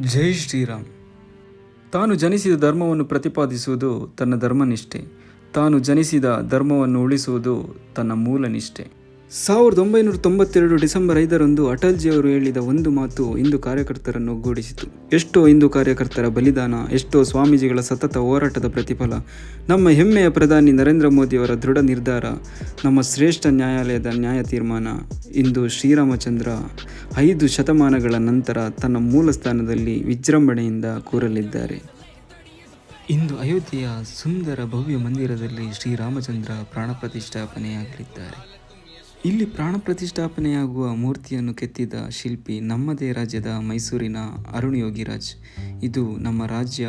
ಜೈ ಶ್ರೀರಾಮ್. ತಾನು ಜನಿಸಿದ ಧರ್ಮವನ್ನು ಪ್ರತಿಪಾದಿಸುವುದು ತನ್ನ ಧರ್ಮನಿಷ್ಠೆ. ತಾನು ಜನಿಸಿದ ಧರ್ಮವನ್ನು ಉಳಿಸುವುದು ತನ್ನ ಮೂಲ ನಿಷ್ಠೆ. ಸಾವಿರದ ಒಂಬೈನೂರ ತೊಂಬತ್ತೆರಡು ಡಿಸೆಂಬರ್ ಐದರಂದು ಅಟಲ್ಜಿಯವರು ಹೇಳಿದ ಒಂದು ಮಾತು ಹಿಂದೂ ಕಾರ್ಯಕರ್ತರನ್ನು ಒಗ್ಗೂಡಿಸಿತು ಎಷ್ಟೋ ಹಿಂದೂ ಕಾರ್ಯಕರ್ತರ ಬಲಿದಾನ, ಎಷ್ಟೋ ಸ್ವಾಮೀಜಿಗಳ ಸತತ ಹೋರಾಟದ ಪ್ರತಿಫಲ, ನಮ್ಮ ಹೆಮ್ಮೆಯ ಪ್ರಧಾನಿ ನರೇಂದ್ರ ಮೋದಿಯವರ ದೃಢ ನಿರ್ಧಾರ, ನಮ್ಮ ಶ್ರೇಷ್ಠ ನ್ಯಾಯಾಲಯದ ನ್ಯಾಯ ತೀರ್ಮಾನ. ಇಂದು ಶ್ರೀರಾಮಚಂದ್ರ ಐದು ಶತಮಾನಗಳ ನಂತರ ತನ್ನ ಮೂಲ ಸ್ಥಾನದಲ್ಲಿ ವಿಜೃಂಭಣೆಯಿಂದ ಕೂರಲಿದ್ದಾರೆ. ಇಂದು ಅಯೋಧ್ಯೆಯ ಸುಂದರ ಭವ್ಯ ಮಂದಿರದಲ್ಲಿ ಶ್ರೀರಾಮಚಂದ್ರ ಪ್ರಾಣ ಪ್ರತಿಷ್ಠಾಪನೆಯಾಗಲಿದ್ದಾರೆ. ಇಲ್ಲಿ ಪ್ರಾಣ ಪ್ರತಿಷ್ಠಾಪನೆಯಾಗುವ ಮೂರ್ತಿಯನ್ನು ಕೆತ್ತಿದ ಶಿಲ್ಪಿ ನಮ್ಮದೇ ರಾಜ್ಯದ ಮೈಸೂರಿನ ಅರುಣ್ ಯೋಗಿರಾಜ್. ಇದು ನಮ್ಮ ರಾಜ್ಯ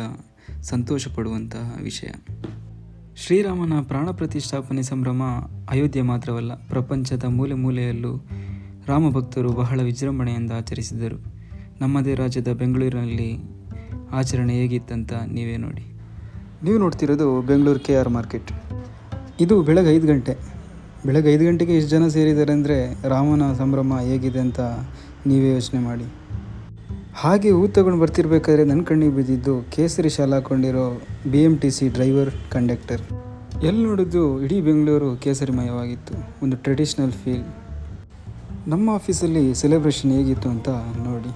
ಸಂತೋಷ ಪಡುವಂತಹ ವಿಷಯ. ಶ್ರೀರಾಮನ ಪ್ರಾಣ ಪ್ರತಿಷ್ಠಾಪನೆ ಸಂಭ್ರಮ ಅಯೋಧ್ಯೆ ಮಾತ್ರವಲ್ಲ, ಪ್ರಪಂಚದ ಮೂಲೆ ಮೂಲೆಯಲ್ಲೂ ರಾಮಭಕ್ತರು ಬಹಳ ವಿಜೃಂಭಣೆಯಿಂದ ಆಚರಿಸಿದರು. ನಮ್ಮದೇ ರಾಜ್ಯದ ಬೆಂಗಳೂರಿನಲ್ಲಿ ಆಚರಣೆ ಹೇಗಿತ್ತಂತ ನೀವೇ ನೋಡಿ. ನೀವು ನೋಡ್ತಿರೋದು ಬೆಂಗಳೂರು ಕೆ ಆರ್ ಮಾರ್ಕೆಟ್. ಇದು ಬೆಳಗ್ಗೆ ಐದು ಗಂಟೆ. ಬೆಳಗ್ಗೆ ಐದು ಗಂಟೆಗೆ ಎಷ್ಟು ಜನ ಸೇರಿದ್ದಾರೆ ಅಂದರೆ ರಾಮನ ಸಂಭ್ರಮ ಹೇಗಿದೆ ಅಂತ ನೀವೇ ಯೋಚನೆ ಮಾಡಿ. ಹಾಗೆ ಹೂ ತಗೊಂಡು ಬರ್ತಿರ್ಬೇಕಾದ್ರೆ ನನ್ನ ಕಣ್ಣಿಗೆ ಬಿದ್ದಿದ್ದು ಕೇಸರಿ ಶಾಲೆ ಹಾಕೊಂಡಿರೋ B M T C driver conductor. ಎಲ್ಲಿ ನೋಡಿದ್ದು ಇಡೀ ಬೆಂಗಳೂರು ಕೇಸರಿಮಯವಾಗಿತ್ತು, ಒಂದು ಟ್ರೆಡಿಷ್ನಲ್ ಫೀಲ್. ನಮ್ಮ ಆಫೀಸಲ್ಲಿ ಸೆಲೆಬ್ರೇಷನ್ ಹೇಗಿತ್ತು ಅಂತ ನೋಡಿ.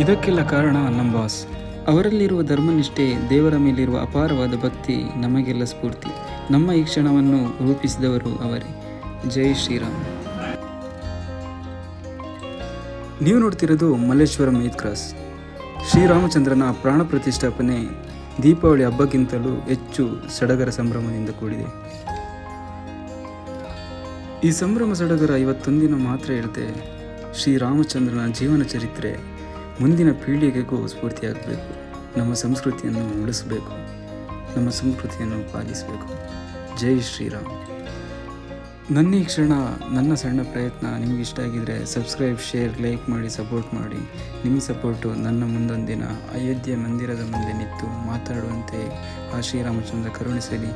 ಇದಕ್ಕೆಲ್ಲ ಕಾರಣ ನಮ್ಮ ಬಾಸ್. ಅವರಲ್ಲಿರುವ ಧರ್ಮನಿಷ್ಠೆ, ದೇವರ ಮೇಲಿರುವ ಅಪಾರವಾದ ಭಕ್ತಿ ನಮಗೆಲ್ಲ ಸ್ಫೂರ್ತಿ. ನಮ್ಮ ಈ ಕ್ಷಣವನ್ನು ರೂಪಿಸಿದವರು ಅವರೇ. ಜೈ ಶ್ರೀರಾಮ್. ನೀವು ನೋಡ್ತಿರೋದು ಮಲ್ಲೇಶ್ವರಂ ಏತ್ ಕ್ರಾಸ್ ಶ್ರೀರಾಮಚಂದ್ರನ ಪ್ರಾಣ ಪ್ರತಿಷ್ಠಾಪನೆ ದೀಪಾವಳಿ ಹಬ್ಬಕ್ಕಿಂತಲೂ ಹೆಚ್ಚು ಸಡಗರ ಸಂಭ್ರಮದಿಂದ ಕೂಡಿದೆ. ಈ ಸಂಭ್ರಮ ಸಡಗರ ಇವತ್ತೊಂದಿನ ಮಾತ್ರ ಇರುತ್ತೆ ಶ್ರೀರಾಮಚಂದ್ರನ ಜೀವನ ಚರಿತ್ರೆ ಮುಂದಿನ ಪೀಳಿಗೆಗೂ ಸ್ಫೂರ್ತಿಯಾಗಬೇಕು. ನಮ್ಮ ಸಂಸ್ಕೃತಿಯನ್ನು ಉಳಿಸಬೇಕು. ನಮ್ಮ ಸಂಸ್ಕೃತಿಯನ್ನು ಪಾಲಿಸಬೇಕು. ಜೈ ಶ್ರೀರಾಮ್. ನನ್ನ ಈ ಕ್ಷಣ, ನನ್ನ ಸಣ್ಣ ಪ್ರಯತ್ನ ನಿಮ್ಗೆ ಇಷ್ಟ ಆಗಿದ್ರೆ ಸಬ್ಸ್ಕ್ರೈಬ್, ಶೇರ್, ಲೈಕ್ ಮಾಡಿ, ಸಪೋರ್ಟ್ ಮಾಡಿ. ನಿಮ್ಮ ಸಪೋರ್ಟು ನನ್ನ ಮುಂದೊಂದಿನ ಅಯೋಧ್ಯೆ ಮಂದಿರದ ಮುಂದೆ ನಿಂತು ಮಾತಾಡುವಂತೆ ಆ ಶ್ರೀರಾಮಚಂದ್ರ ಕರುಣಿಸಲಿ.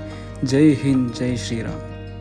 ಜೈ ಹಿಂದ್, ಜೈ ಶ್ರೀರಾಮ್.